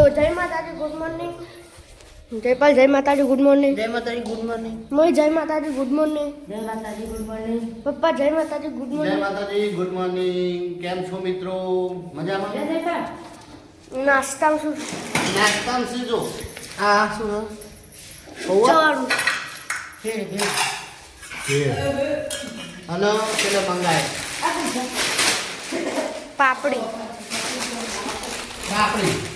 તો જય માતાજી ગુડ મોર્નિંગ જયપાલ જય માતાજી ગુડ મોર્નિંગ જય માતાજી ગુડ મોર્નિંગ મોય જય માતાજી ગુડ મોર્નિંગ જય માતાજી ગુડ મોર્નિંગ પપ્પા જય માતાજી ગુડ જય મોર્નિંગ માતાજી ગુડ મોર્નિંગ કેમ છો મિત્રો? મજામાં? નાસ્તા શું? નાસ્તા શું જો? આ શું? ચારું. ફેર ફેર હલો પેલો મંગાય પાપડી. પાપડી.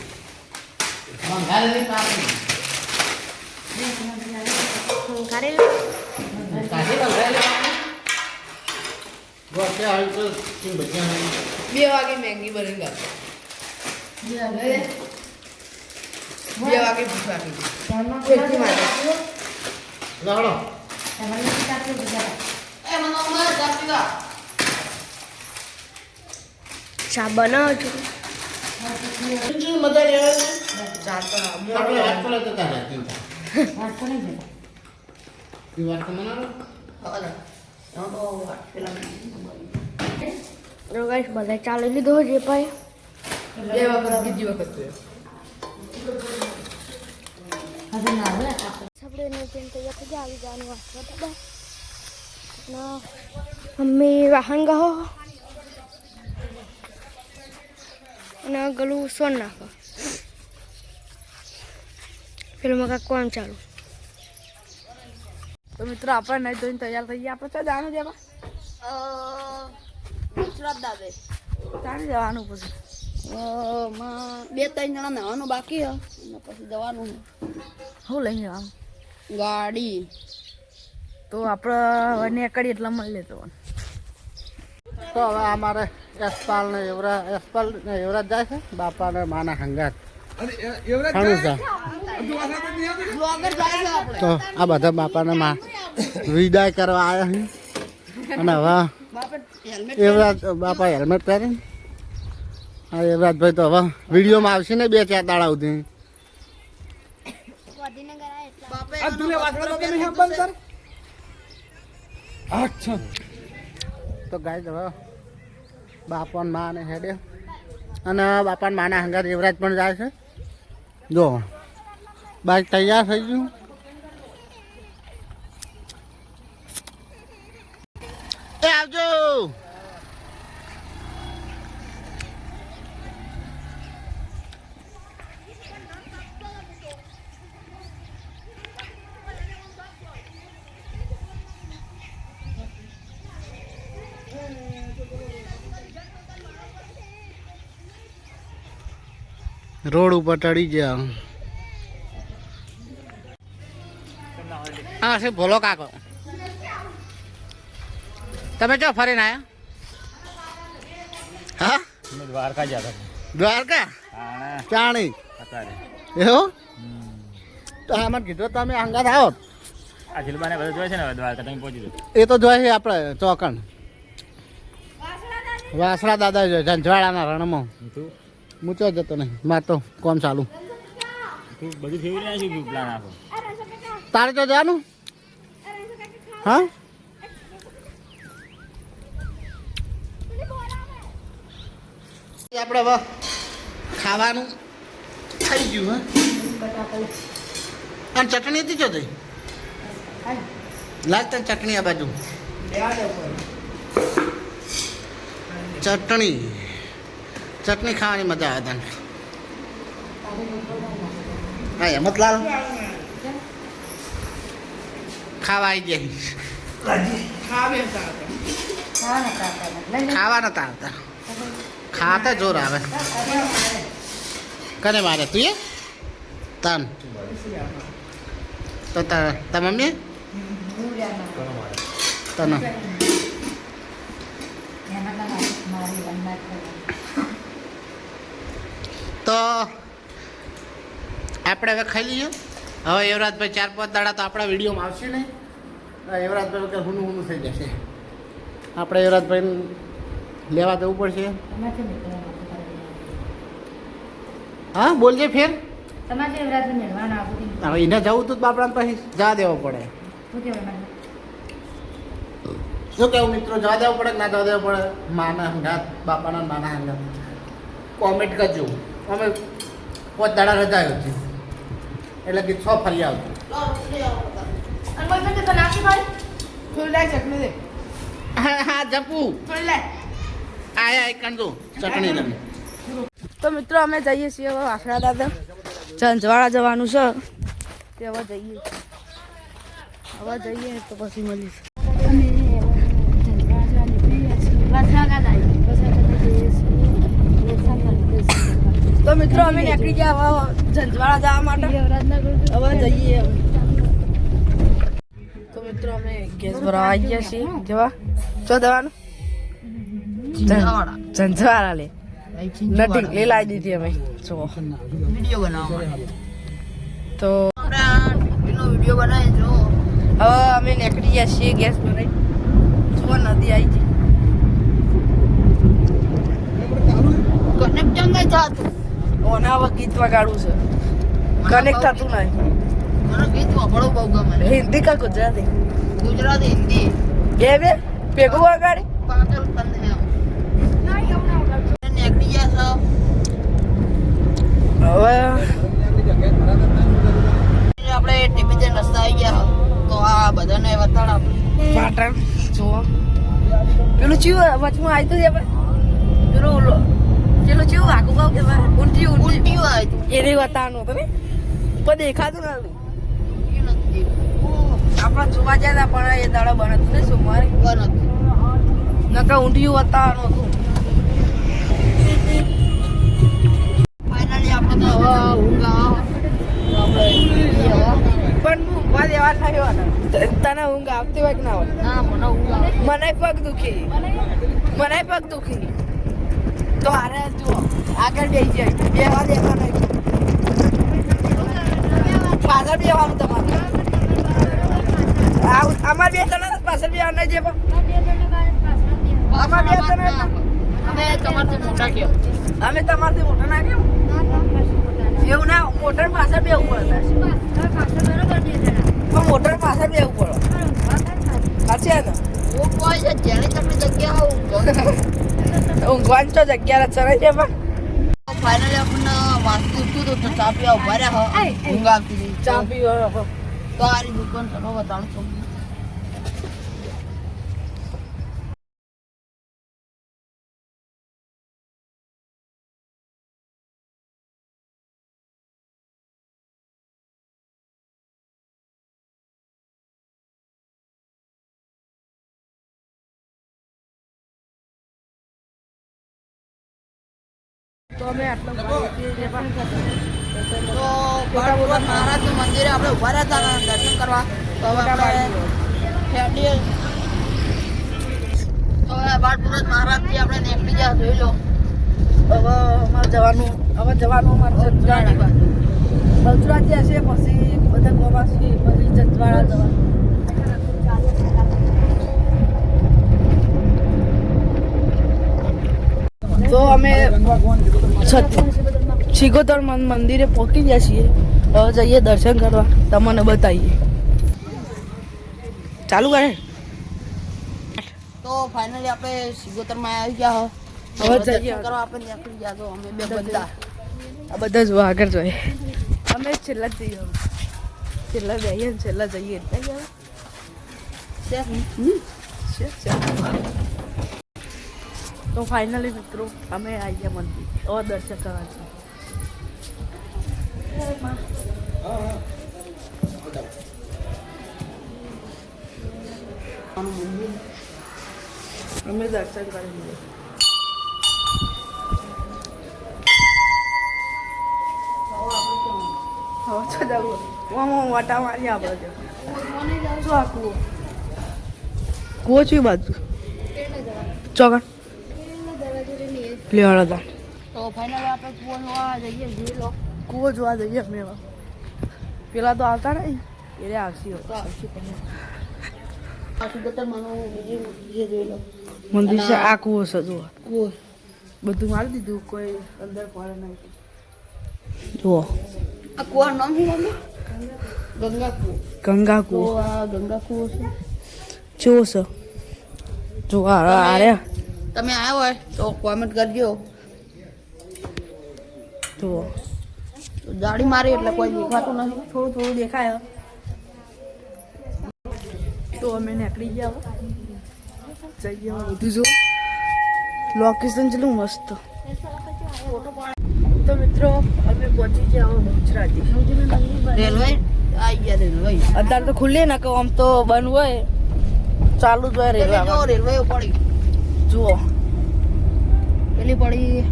મંગાયેલી પાપડી કારેલા કાઢી તો કેમ ભજીયા બે વાગે મેગી બની ગયો બે વાગે? ભૂખ લાગી કેટલી માટે લહડો ચા બનાવો છો. મજા લેવાની. આપણે વાત પડે તો તારે ચિંતા એ વાત તો મનાવો તો ગાઈસ બધા ચાલી લીધો જે ભાઈ. બે વખત બીજી વખત થયો આપણે ને તેમ તૈયાર થઈ ગયા આવી જવાનું વાંચવા દાદા ના મમ્મી વાહન ગહો. અને ગલું સોન નાખો. પેલું મકા કોણ ચાલુ? તો મિત્રો આપણે નહીં ધોઈને તૈયાર થઈ ગયા. આપણે તો જાણું છે એમાં ચાલી જવાનું પછી. બે ત્રણ જણા નવાનું બાકી હે અને પછી જવાનું હું લઈને જવાનું? ગાડી. તો આપણે નીકળીએ એટલે મળી લેતો તો. હવે અમારે યશપાલ ને યુવરાજ યશપાલ ને યુવરાજ જાય છે બાપા ને માના હંગાત. તો આ બધા બાપાને માં વિદાય કરવા આવ્યા છે. અને હવે યુવરાજ બાપા હેલ્મેટ પહેરીને હા યુવરાજભાઈ તો હવે વિડીયોમાં આવશે ને બે ચાર દાડા સુધી. તો ગાય હવે બાપા માં હેડે. અને બાપા માના હંગાત યુવરાજ પણ જાય છે. જો બાઈક તૈયાર થઈ ગયું એ આવજો રોડ ઉપર ચડી ગયા. હા શું ભોલો કાકો. તમે ચો ફરીને આયા? હા? દ્વારકા જતા દ્વારકા? ચાણી. એવું? તો આમાં કીધું તમે અંગાત આવો આ તો બધું જોઈ છે ને દ્વારકા તમે પહોંચી દો એ તો જોઈએ આપણે ચોકણ. વાસણા દાદા જોઈએ જંજવાળાના રણમાં. હું ચો જતો નહીં. માર તો કોમ ચાલુ. તું બધું ફેવરી પ્લાન તારે તો જવાનું? હા? આપણે હવે ખાવાનું થઈ ગયું હા? અને ચટણી હતી જો તઈ લાગ તને ચટણી આ બાજુ. ચટણી. ચટણી ખાવાની મજા આવે તને. હા હેમતલાલ ખાવા આવી જાય ખાવા નતા આવતા ખાતા જોર આવે. કને મારે? તું એ? તન. તો તા તા મમ્મી? તન. તો આપણે હવે ખાઈ લઈએ. હવે યુવરાજભાઈ ચાર પાંચ દાડા તો આપણા વિડીયોમાં આવશે નહીં. યુવરાજભાઈ વગર હુનું હુનું થઈ જશે. આપણે યુવરાજભાઈ લેવા દેવું પડશે. હા બોલજે ફેર. હવે એને જવું તું બાપડા પછી જવા દેવો પડે. શું કેવું મિત્રો? જવા દેવો પડે ના જવા દેવો પડે? માના હંગાત બાપાના નાના હંગાત. કોમેન્ટ કરજો. અમે પોત દાડા રજા આવ્યો એટલે કે છ ફરી આવતું હા હા જપુ. આયા એક કંદુ ચટણી તો મિત્રો અમે જઈએ છીએ હવે વાસણા દાદા. ચંચવાડા જવાનું છે. તે હવે જઈએ. હવે જઈએ તો પછી મળીશું. તો મિત્રો અમે નીકળી ગયા હવે જંજવાડા જવા માટે. હવે જઈએ તો મિત્રો અમે ગેસ ભરાવા આવી ગયા છીએ. જવા. ચો દવાનું. ઝંઝવાળા. લે. નટિંગ લે લાવી દીધી અમે. જો વીડિયો બનાવવા તો વીડિયો બનાવી જો હવે અમે નીકળી ગયા છીએ ગેસ ભરાઈ. જો નદી આવી ગઈ. નહીં થતું? ઓના હવે ગીત વગાડવું છે. કનેક્ટ થતું નહીં. મને ગીત વાપરવું બહુ ગમે હિન્દી કા ગુજરાતી? ગુજરાતી હિન્દી. બે બે? ભેગું વગાડી? પાગલ હે હવે આપણે ટીપી જે રસ્તા આવી ગયા તો આ બધાને બતાડ આપણે પાટણ જુઓ. પેલું ચિયું વચમાં આવી તો આપણે પેલું ઓલો પેલું જેવું આગું ગાવ કે ઊંટી ઊંટી આવ્યું એને બતાવવાનું હતું ને પણ દેખાતું નથી. એ આપણા જોવા ગયા પણ એ દાડા બનતું ને સોમવારે. બન. હતું નકર ઊંધિયું બતાવવાનું હતું. પણ ઊંઘવા દેવા હોતા તને ઊંઘ આવતી હોય કે ના હોય? મને પગ દુખી. મને પગ દુખી. તો હારે જુઓ. આગળ બે જાય. બેવા વાર નહીં. પાછળ બેવાનું તમારે. આવું- અમાર બે જણા પાછળ જે આમાં બે જણા અમે તમારથી મોટા અમે તમારથી મોટા ના કેમ એવું ના મોટર પાછળ બેવું પડે. પણ મોટર પાછળ બેવું પડે. સાચી ને? ઊંઘ હોય છે જેની તમને જગ્યા ઊંઘ ઊંઘવાની તો જગ્યા ચરે છે પણ ફાઇનલી આપણને વાંચતું હતું તો ચા પીવા ઊભા રહ્યા. ઊંઘ આવતી ચા પીવા તો આ દુકાન ચલો બતાવું છું. તો અમે આટલા તો મહારાજનું મંદિરે આપણે ઊભા રહ્યા હતા દર્શન કરવા. તો હવે તો મહારાજથી આપણે નીકળી જ્યાં જોઈ લો. હવે અમારે જવાનું હવે જવાનું અમારે જજવાડા બાજુ ગુજરાતી હશે પછી બધા ગોવા પછી જજવાડા જવાનું. તો અમે શિગોતર મંદિરે પહોંચી ગયા છીએ. હવે જઈએ દર્શન કરવા. તમને બતાવીએ. ચાલુ કરે. તો ફાઇનલી આપણે સિગોતરમાં આવી ગયા હવે જઈએ. કરવા આપણે નીકળી ગયા તો અમે બે બધા આ બધા જોવા આગળ જોઈએ. અમે છેલ્લા જ જઈએ. છેલ્લા જઈએ છેલ્લા જઈએ. એટલે હવે. છે છે. તો ફાઇનલી મિત્રો, અમે આવી મંદિર. ઓ દર્શન કરવા છે. અમે દર્શન કરી લીધું. હવે તો જવું ઓમ વાટા મારી આપણે શું આ કૂવો બાજુ. ચોકણ લેવાડો હતા તો ફાઇનલ આપણે કુવો જોવા જઈએ જોઈ લો. કૂવો જોવા જઈએ અમે હવે. પેલા તો આવતા નહીં એટલે આવશે. તો આવશે લો. મંદિર છે આ કૂવો છે જુઓ. કુવો. બધું મારી દીધું કોઈ અંદર પડે નહીં જુઓ. આ કુવાનું નામ શું મમ્મી? ગંગા કુવો. ગંગા કૂવો. આ ગંગા કૂવો છે. ચેવો છે જુઓ આ આરે તમે આવ્યા હોય તો કોમેન્ટ કરજો. જુઓ. તો જાડી મારી એટલે કોઈ દેખાતું નથી. થોડું થોડું દેખાય. તો અમે નીકળી ગયા. જઈએ હવે બધું જો લોકેશન કેટલું મસ્ત. તો મિત્રો અમે પહોંચી ગયા ગુજરાતી. રેલવે? આવી ગયા રેલવે. અત્યારે તો ખુલ્લી ને કહું આમ તો બંધ હોય. ચાલુ જ હોય રેલવે રેલવે પડી જુઓ. પેલી પડી.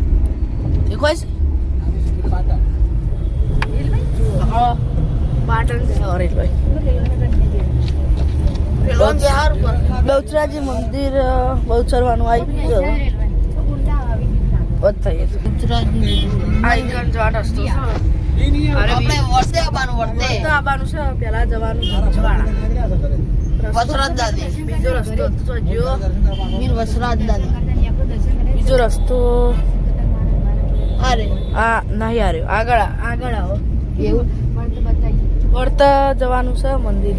દેખાય છે હા પાટણ રેલવે બહુચરાજી મંદિર બહુચરવાનું આવી ગયું બધ થઈ ગયું ગુજરાતની આઈ ગણ રસ્તો છે આપણે વર્ષે આવવાનું વર્ષે તો આવવાનું છે પહેલા જવાનું જવાળા વસરાજ દાદી. બીજો રસ્તો તો જો વીર વસરાજ દાદી. બીજો રસ્તો અરે આ નહીં આગળ આગળ આવો. એવું? વળતા જવાનું છે મંદિર.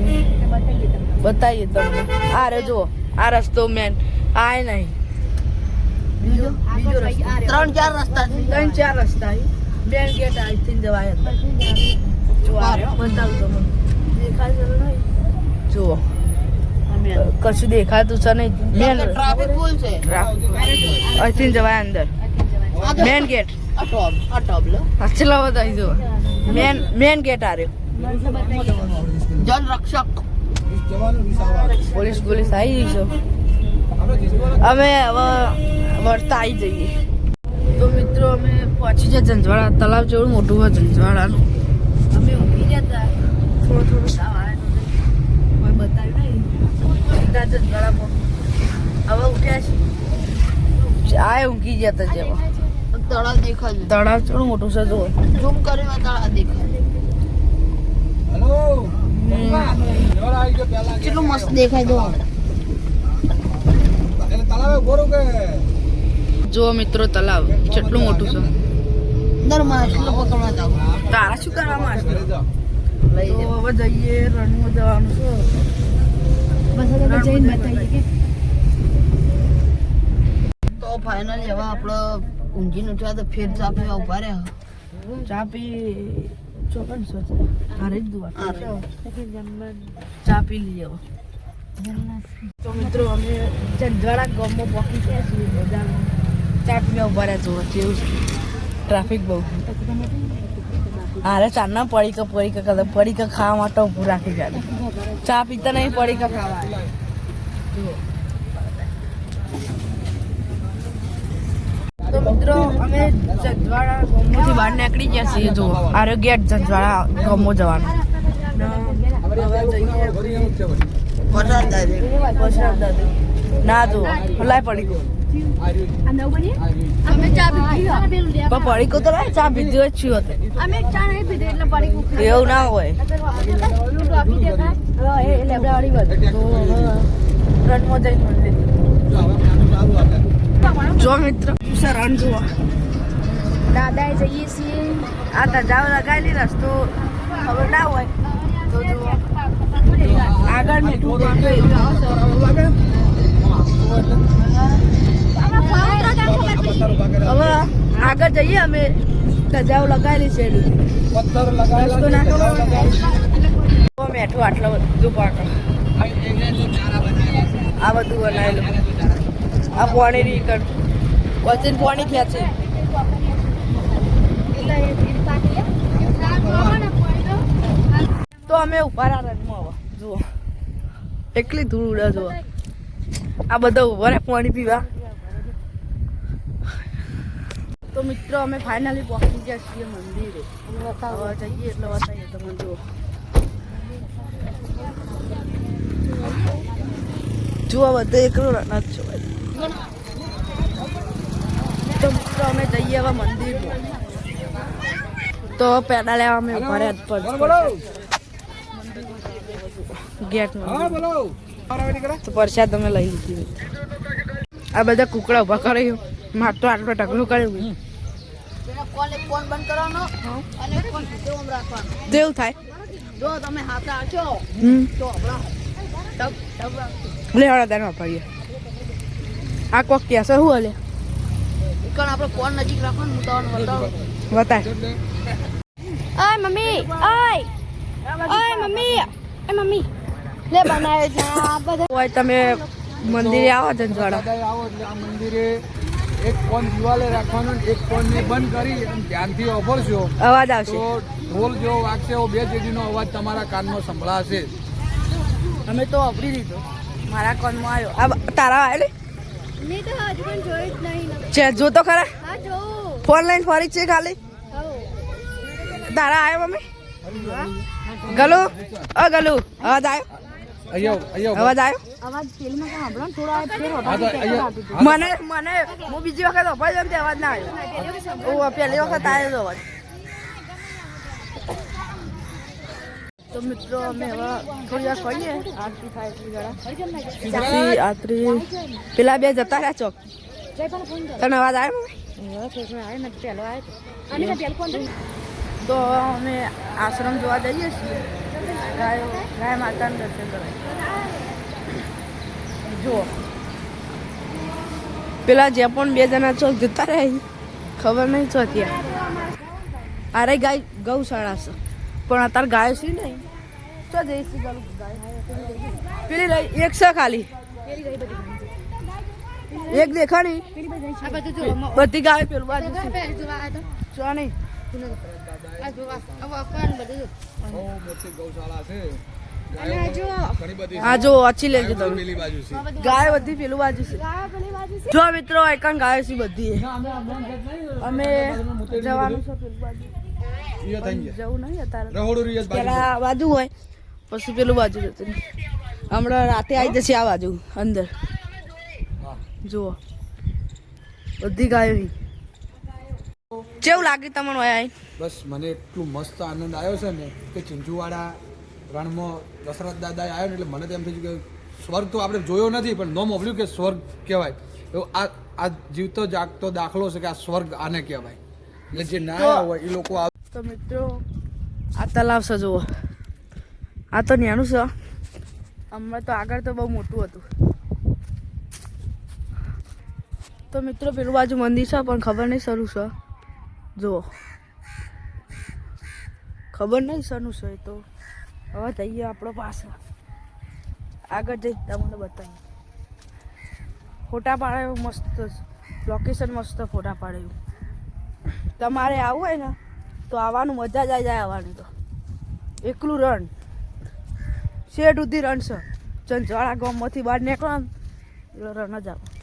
બતાવીએ તમને. આ રે જુઓ. આ રસ્તો મેન આ નહીં. બીજો બીજો રસ્તો. ત્રણ ચાર રસ્તા ત્રણ ચાર રસ્તા બેન ગેટ અહીંથી જવાય જુઓ. કશું દેખાતું છે નહીં. મેન ટ્રાફિક ફૂલ છે. અહીંથી જવાય અંદર. મેન ગેટ ચલો બતાવી જુઓ. મેન મેન ગેટ આ રહ્યો. જન રક્ષક. પોલીસ પોલીસ આવી જઈશું અમે હવે વર્તા આવી જઈએ. મિત્રો અમે પહોંચી ગયા જંજવાળા તલાવ જેવું મોટું હોય જંજવાડાનું અમે ઊંઘી ગયા હતા. થોડું થોડું તાવ કોઈ બતાવ્યું નહીં. સીધા પર હવે ઉઠ્યા છે. આ ઊંઘી ગયા હતા જેવા. તળાવ દેખાય છે. તળાવ જેવડું મોટું છે જો ઝૂમ કર્યું તળાવ દેખાય કેટલું મસ્ત દેખાય જો જુઓ મિત્રો તલાવ કેટલું મોટું છે? અંદર માછલો પકડવા જાવ. તારા શું કરવામાં હવે જઈએ રણમાં જવાનું છે. તો ફાઇનલી હવે આપણે ઊંઘી ઉઠ્યા તો ફેર ચા પીવા ઊભા રહ્યા. ચા પી ચોકન સો અરે જ દુઆ. ચા પી લઈએ હવે. તો મિત્રો અમે ચંદવાડા ગામમાં પહોંચી ગયા છીએ બજારમાં. ચા પીવા ઊભા રહ્યા જોવા કેવું છે. ટ્રાફિક બહુ. અરે ચારના પડીકા પડીકા કદા પડીકા ખાવા માટે ઊભું રાખી જાય ચા પીતા નહીં પડીકા ખાવા. તો મિત્રો અમે જંજવાડા બહાર નીકળી ગયા છીએ જુઓ. આરોગ્ય જંજવાડા ગામમાં જવાનું. ના જો જઈએ પડી થાય છે. વરસાદ ના? પણ પડી ગયો તો લાય ચા પીધી હોય છું એવું ના હોય. એટલે જો મિત્ર સર રણ જુઓ. દાદાએ જઈએ છીએ. આ ધજાઓ લગાવેલી રસ્તો. ખબર ના હોય. તો જુઓ. આગળ પાક હવે આગળ જઈએ અમે ધજાઓ લગાવેલી છે મેઠો ના આટલો બધું પાક આ બધું બનાવેલું. આ પાણી રીકણ વચ્ચે પાણી ખેંચે તો અમે ઊભા રહ્યા રનમાં જુઓ. એટલી ધૂળ ઉડે જુઓ. આ બધા ઊભા રહ્યા પાણી પીવા. તો મિત્રો અમે ફાઇનલી પહોંચી ગયા છીએ મંદિરે. જઈએ એટલે બતાવીએ તમે જુઓ. જુઓ બધે એકલો જ છો તો મિત્રો અમે જઈએ હવે મંદિર તો પેડા લેવા અમે ઊભા રહ્યા પર ગેટ તો પ્રસાદ અમે લઈ લીધી. આ બધા કુકડા ઊભા કર્યો. માર તો આટલો ઢગલો કર્યો દેવ ફોન બંધ કરવાનો અને એક ફોન સીધો આમ રાખવાનો. તેવું થાય. જો તમે હાથા આવશો તો. લે હળા દાન વાપરીએ. આ કોક કહેશે શું હલે? ઈકણ આપણે ફોન નજીક રાખો હું તો બતાવ. બતાય. મમ્મી ઓય ઓય મમ્મી એ મમ્મી. લે બનાવે છે બધા. ઓય તમે મંદિરે આવો જંજવાડા આવો એટલે આ મંદિરે એક ફોન દિવાલે રાખવાનો એક ફોન ને બંધ કરી અને ધ્યાનથી વાપરશો અવાજ આવશે. તો ઢોલ જેવો વાગશે એવો બે જેડીનો અવાજ તમારા કાનમાં સંભળાશે. અમે તો વાપરી દીધો. મારા કોનમાં આવ્યો. આ તારા આવ્યો મેં તો હજુ પણ જોયું જ નહીં. છે જો તો ખરા. હા જો. ફોન લાઈન ફરી છે ખાલી. તારા આવ્યો મમ્મી? ગલુ? અ ગલુ. અવાજ આવ્યો? અવાજ આવ્યો? અવાજ થોડો આ ફેર હા મને મને હું બીજી વખત અપાઈ જાઉં તે અવાજ ના આવ્યો પહેલી વખત આવ્યો અવાજ. તો મિત્રો અમે હવે થોડી વાર ફરીએ. આરતી થાય એટલી જરા આરતી પેલા બે જતા રહ્યા ચોક. તને અવાજ આવ્યો? તો અમે આશ્રમ જોવા જઈએ છીએ. ગાયો ગાય માતાનું દર્શન કરવા જુઓ પેલા જે પણ બે જણા ચોક જતા રહે. ખબર નહીં છો ત્યાં અરે ગાય ગૌશાળા છે. પણ અત્યારે ગાય છે નહીં. તો જઈશું ગાય પેલી રહી એક છે ખાલી. એક દેખાણી. બધું ગાય પેલું બાજુ છે. નહીં. હા જો વાંચી લેજો તમે બાજુ ગાય બધી પેલું બાજુ છે. ગાયો પેલી બાજુ છે? જો મિત્રો એકન ગાય છે બધી. અમે જવાનું છે પેલું બાજુ. જવું નહીં અત્યારે. પેલા બાજુ હોય પછી પેલું બાજુ જતું હમણાં રાતે આવી જશે આ બાજુ અંદર. જુઓ. બધી ગાયો છે કેવું લાગે તમને ભાઈ આઈ? બસ મને એટલું મસ્ત આનંદ આવ્યો છે ને કે ચિંચુવાડા રણમાં દશરથ દાદા આવ્યો ને એટલે મને તો એમ થયું કે સ્વર્ગ તો આપણે જોયો નથી પણ નોમ મોકલ્યું કે સ્વર્ગ કહેવાય. એવું આ આ જીવતો જાગતો દાખલો છે કે આ સ્વર્ગ આને કહેવાય. એટલે જે ના આવ્યા હોય એ લોકો આવે તો મિત્રો આ તલાવ છે જુઓ. આ તો નાનું છે. હમણાં તો આગળ તો બહુ મોટું હતું. તો મિત્રો પેલું બાજુ મંદિર છે પણ ખબર નહીં શરૂ છે. જુઓ ખબર નહીં શનું છે તો. હવે જઈએ આપણો પાસે આગળ જઈ તમને બતાવી ફોટા પાડે મસ્ત લોકેશન મસ્ત ફોટા પાડે તમારે આવવું હોય ને, તો આવવાનું મજા જ આવી જાય આવવાની તો. એકલું રણ શેઠ સુધી રણ છે. ચંચવાળા ગામમાંથી બહાર નીકળો એટલે રણ જ આવે.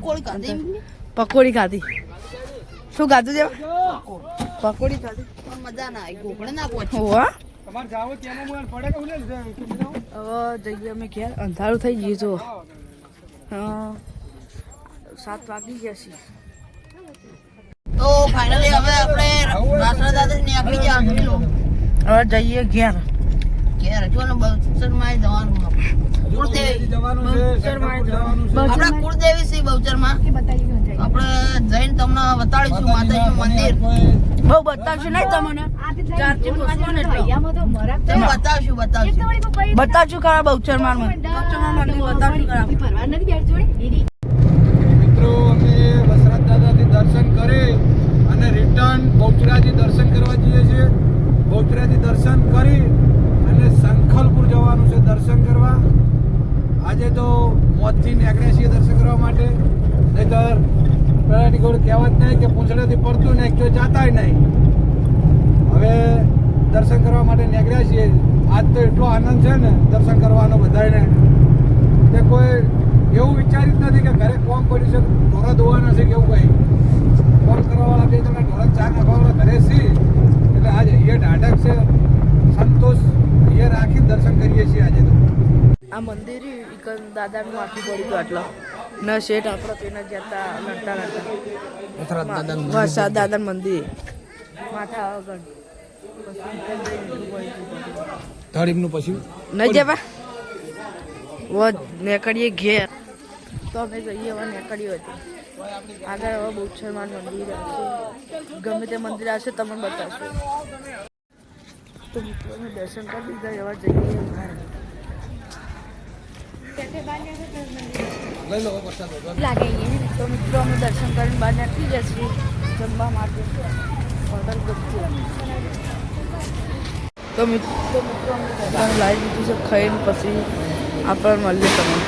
પકોડી ખાધી? પકોડી ખાધી. શું ખાધું છે? પકોડી ખાધી. મજા ના આવી. ગોખડે ના પહોંચી. હોવા તમારે જાવ ત્યાં હું પડે કે ઉલે હવે જઈએ અમે ઘેર. અંધારું થઈ ગયું જો. સાત વાગી ગયા છે તો ફાઇનલી હવે આપણે રાસડા દાદા નીકળી ગયા જોઈ હવે જઈએ ઘેર. ઘેર. જો ને બહુચરમાં જવાનું. આપણે. કુળદેવી છે બહુચરમાં જવાનું છે. આપણા જઈને. તમને બતાડીશું માતાજીનું મંદિર. બહુ બતાવશું નહીં તમને? બતાવશું બતાવશું. બતાવશું ખરા મિત્રો અમે વસરાજ દાદાથી દર્શન કરી અને રિટર્ન બહુચરાજી દર્શન કરવા જઈએ છીએ. બહુચરાજી દર્શન કરી અને શંખલપુર જવાનું છે દર્શન કરવા. આજે તો મોતથી નીકળ્યા છીએ દર્શન કરવા માટે. નહીતર પેલાની ગોળ કહેવત નહીં કે પૂંછડેથી પડતું નહીં, જો જાતાય નહીં. હવે દર્શન કરવા માટે નીકળ્યા છીએ. આજ તો એટલો આનંદ છે ને દર્શન કરવાનો બધાને કે કોઈ એવું વિચાર્યું જ નથી કે ઘરે કોમ પડ્યું છે ઢોરા ધોવાના છે કે એવું કંઈ. કોમ કરવાવાળા બે જણા ઢોરા ચા નાખવાવાળા ઘરે છે એટલે આજે અહીંયા ઢાઢક છે. સંતોષ અહીંયા રાખી દર્શન કરીએ છીએ આજે તો. આ મંદિર દાદાનું માથું પડ્યું આટલો. ન શેઠ આપણો તેને જતા લડતા લડતા વરસાદ દાદા મંદિર. માથા આગળ. તારીમનું પછી? નહીં જવા? વ નીકળીએ ઘેર. તો અમે જઈએ હવે નીકળીએ હતી આગળ હવે બહુચરમાન મંદિર આવશે. ગમે તે મંદિર આવશે તમને બતાવશે. તો મિત્રો દર્શન કરી દીધા એવા જઈએ. તો મિત્રો, અમે દર્શન કરીને બહાર નથી જશે. જમવા માટે હોટલ તો મિત્રો લાવી દીધું છે, ખાઈને પછી આપણને મળીએ તમે